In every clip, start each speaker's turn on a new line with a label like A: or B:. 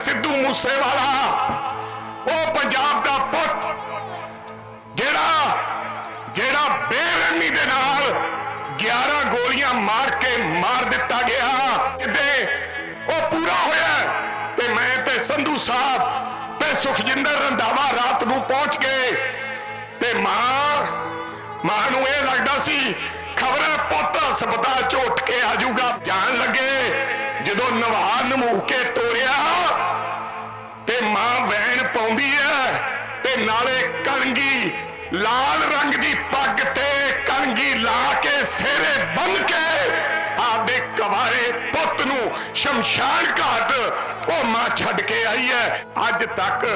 A: ਸਿੱਧੂ ਮੂਸੇਵਾਲਾ, ਉਹ ਪੰਜਾਬ ਦਾ ਪੁੱਤ, ਜਿਹੜਾ ਜਿਹੜਾ ਬੇਰਹਿਮੀ ਦੇ ਨਾਲ 11 ਗੋਲੀਆਂ ਮਾਰ ਕੇ ਮਾਰ ਦਿੱਤਾ ਗਿਆ। ਕਿਤੇ ਉਹ ਪੂਰਾ ਹੋਇਆ। ਤੇ ਮੈਂ ਤੇ ਸੰਧੂ ਸਾਹਿਬ ਤੇ ਸੁਖਜਿੰਦਰ ਰੰਧਾਵਾ ਰਾਤ ਨੂੰ ਪਹੁੰਚ ਗਏ। ਤੇ ਮਾਂ ਮਾਂ ਨੂੰ ਇਹ ਲੱਗਦਾ ਸੀ, ਖਬਰਾਂ ਪੁੱਤ ਹਸਪਤਾਲ ਝੋਟ ਕੇ ਆਜੂਗਾ ਜਾਣ ਲੱਗੇ ਜਦੋਂ ਨਵਾ ਨਮੂ ਕੇ ਤੋਰਿਆ। ਵੈਣ ਪਾਉਂਦੀ ਤੇ ਨਾਲੇ ਕਲੰਗੀ ਲਾਲ ਰੰਗ ਦੀ ਪੱਗ ਤੇ ਕਲੰਗੀ ਲਾ ਕੇ ਸਿਰੇ ਬੰਨ ਕੇ ਆਪਦੇ ਕਵਾਰੇ ਪੁੱਤ ਨੂੰ ਸ਼ਮਸ਼ਾਨ ਘਾਟ ਉਹ ਮਾਂ ਛੱਡ ਕੇ ਆਈ ਐ ਅੱਜ ਤੱਕ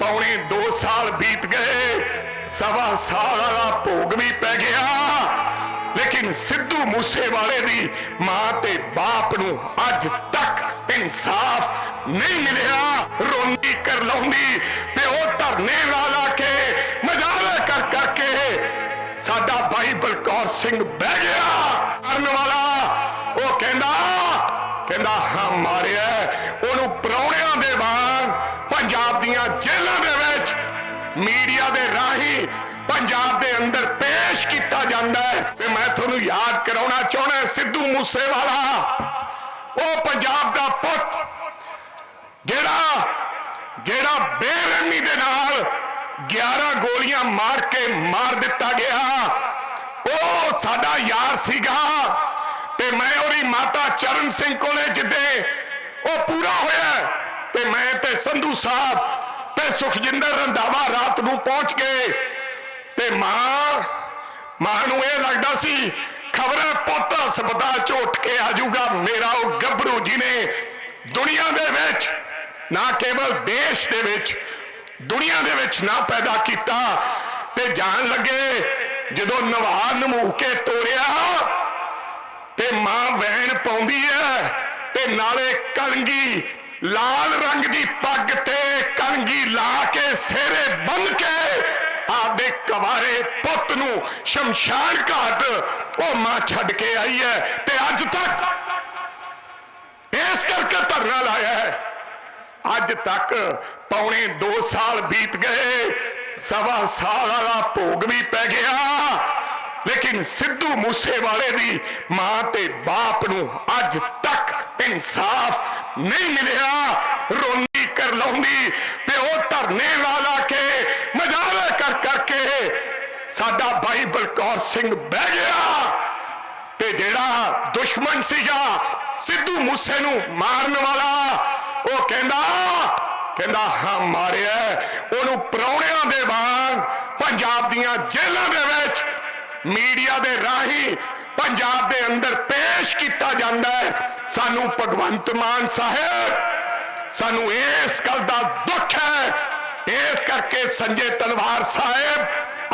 A: ਪੌਣੇ 2 ਸਾਲ ਬੀਤ ਗਏ, ਸਵਾ ਸਾਲ ਵਾਲਾ ਭੋਗ ਵੀ ਪੈ ਗਿਆ। ਲੇਕਿਨ ਸਿੱਧੂ ਮੂਸੇਵਾਲੇ ਦੀ ਮਾਂ ਤੇ ਬਾਪ ਨੂੰ ਅੱਜ ਤੱਕ ਇਨਸਾਫ ਨਹੀਂ ਮਿਲਿਆ, ਰੋਂਦੀ ਕਰ ਲਾਉਂਦੀ, ਪਿਓ ਧਰਨੇ ਲਾ ਲਾ ਕੇ ਮਜਾਲੇ ਕਰ ਕਰਕੇ ਸਾਡਾ ਭਾਈ ਬਲਕੌਰ ਸਿੰਘ ਬਹਿ ਗਿਆ। ਕਰਨ ਵਾਲਾ, ਉਹ ਕਹਿੰਦਾ ਕਹਿੰਦਾ, ਹਾਂ, ਮਾਰਿਆ ਉਹਨੂੰ ਪਰੌਣਿਆਂ ਦੇ ਵਾਂਗ ਪੰਜਾਬ ਦੀਆਂ ਜੇਲ੍ਹਾਂ ਦੇ ਵਿੱਚ ਮੀਡੀਆ ਦੇ ਰਾਹੀਂ ਪੰਜਾਬ ਦੇ ਅੰਦਰ ਪੇਸ਼ ਕੀਤਾ ਜਾਂਦਾ ਹੈ। ਤੇ ਮੈਂ ਤੁਹਾਨੂੰ ਯਾਦ ਕਰਾਉਣਾ ਚਾਹੁੰਦਾ ਸਿੱਧੂ ਮੂਸੇਵਾਲਾ, ਉਹ ਪੰਜਾਬ ਦਾ ਪੁੱਤ ਜਿਹੜਾ ਜਿਹੜਾ ਬੇਰਹਿਮੀ ਦੇ ਨਾਲ 11 ਗੋਲੀਆਂ ਮਾਰ ਕੇ ਮਾਰ ਦਿੱਤਾ ਗਿਆ, ਉਹ ਸਾਡਾ ਯਾਰ ਸੀਗਾ ਤੇ ਮੈਂ ਉਹਦੀ ਮਾਤਾ ਚਰਨ ਸਿੰਘ ਕੋਲੇ ਜਿੱਦੇ ਉਹ ਪੂਰਾ ਹੋਇਆ ਤੇ ਮੈਂ ਤੇ ਸੰਧੂ ਸਾਹਿਬ ਤੇ ਸੁਖਜਿੰਦਰ ਰੰਧਾਵਾ ਰਾਤ ਨੂੰ ਪਹੁੰਚ ਗਏ, ਤੇ ਮਾਂ ਮਾਂ ਨੂੰ ਇਹ ਲੱਗਦਾ ਸੀ, ਖਬਰਾਂ ਪੁੱਤ ਹਸਪਤਾਲ ਚ ਉੱਠ ਕੇ ਆਜੂਗਾ ਮੇਰਾ ਉਹ ਗੱਭਰੂ ਜੀ ਨੇ ਦੁਨੀਆ ਦੇ ਵਿੱਚ ਨਾ ਕੇਵਲ ਦੇਸ਼ ਦੇ ਵਿੱਚ, ਦੁਨੀਆ ਦੇ ਵਿੱਚ ਨਾ ਪੈਦਾ ਕੀਤਾ ਤੇ ਜਾਣ ਲੱਗੇ ਜਦੋਂ ਨਵਾ ਨਮੂ ਕੇ ਤੋਰਿਆ ਤੇ ਮਾਂ ਵੈਣ ਪਾਉਂਦੀ ਹੈ ਤੇ ਨਾਲੇ ਕਲੰਗੀ ਲਾਲ ਰੰਗ ਦੀ ਪੱਗ ਤੇ ਕਲੰਗੀ ਲਾ ਕੇ ਸਿਰੇ ਬੰਨ ਕੇ ਆਪਦੇ ਕਵਾਰੇ ਪੁੱਤ ਨੂੰ ਸ਼ਮਸ਼ਾਨ ਘਾਟ ਉਹ ਮਾਂ ਛੱਡ ਕੇ ਆਈ ਹੈ ਤੇ ਅੱਜ ਤੱਕ ਇਸ ਕਰਕੇ ਧਰਨਾ ਲਾਇਆ ਹੈ। ਅੱਜ ਤੱਕ ਪੌਣੇ 2 ਸਾਲ ਬੀਤ ਗਏ, ਸਵਾ ਸਾਲ ਵਾਲਾ ਭੋਗ ਵੀ ਪੈ ਗਿਆ। ਲੇਕਿਨ ਸਿੱਧੂ ਮੂਸੇਵਾਲੇ ਦੀ ਮਾਂ ਤੇ ਬਾਪ ਨੂੰ ਅੱਜ ਤੱਕ ਇਨਸਾਫ ਨਹੀਂ ਮਿਲਿਆ। ਰੋਂਦੀ ਕਰ ਲਾਉਂਦੀ ਪਿਓ ਧਰਨੇ ਲਾ ਲਾ ਕੇ, ਮਜਾਲੇ ਕਰ ਕਰਕੇ ਸਾਡਾ ਭਾਈ ਬਲਕੌਰ ਸਿੰਘ ਬਹਿ ਗਿਆ। ਤੇ ਜਿਹੜਾ ਦੁਸ਼ਮਣ ਸੀਗਾ ਸਿੱਧੂ ਮੂਸੇ ਨੂੰ ਮਾਰਨ ਵਾਲਾ ਉਹ ਕਹਿੰਦਾ ਕਹਿੰਦਾ, ਹਾਂ, ਮਾਰਿਆ ਉਹਨੂੰ ਪਰੌਣਿਆਂ ਦੇ ਵਾਂਗ ਪੰਜਾਬ ਦੀਆਂ ਜੇਲ੍ਹਾਂ ਦੇ ਵਿੱਚ ਮੀਡੀਆ ਦੇ ਰਾਹੀਂ ਪੰਜਾਬ ਦੇ ਅੰਦਰ ਪੇਸ਼ ਕੀਤਾ ਜਾਂਦਾ ਹੈ। ਸਾਨੂੰ ਭਗਵੰਤ ਮਾਨ ਸਾਹਿਬ, ਸਾਨੂੰ ਇਸ ਗੱਲ ਦਾ ਦੁੱਖ ਹੈ। ਇਸ ਕਰਕੇ ਸੰਜੇ ਤਲਵਾਰ ਸਾਹਿਬ,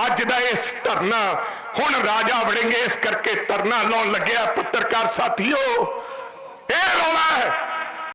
A: ਅੱਜ ਦਾ ਇਸ ਧਰਨਾ, ਹੁਣ ਰਾਜਾ ਵੜेंगे ਇਸ ਕਰਕੇ ਧਰਨਾ ਲਾਉਣ ਲੱਗਿਆ। ਪੱਤਰਕਾਰ ਸਾਥੀਓ, ਇਹ ਰੌਲਾ ਹੈ।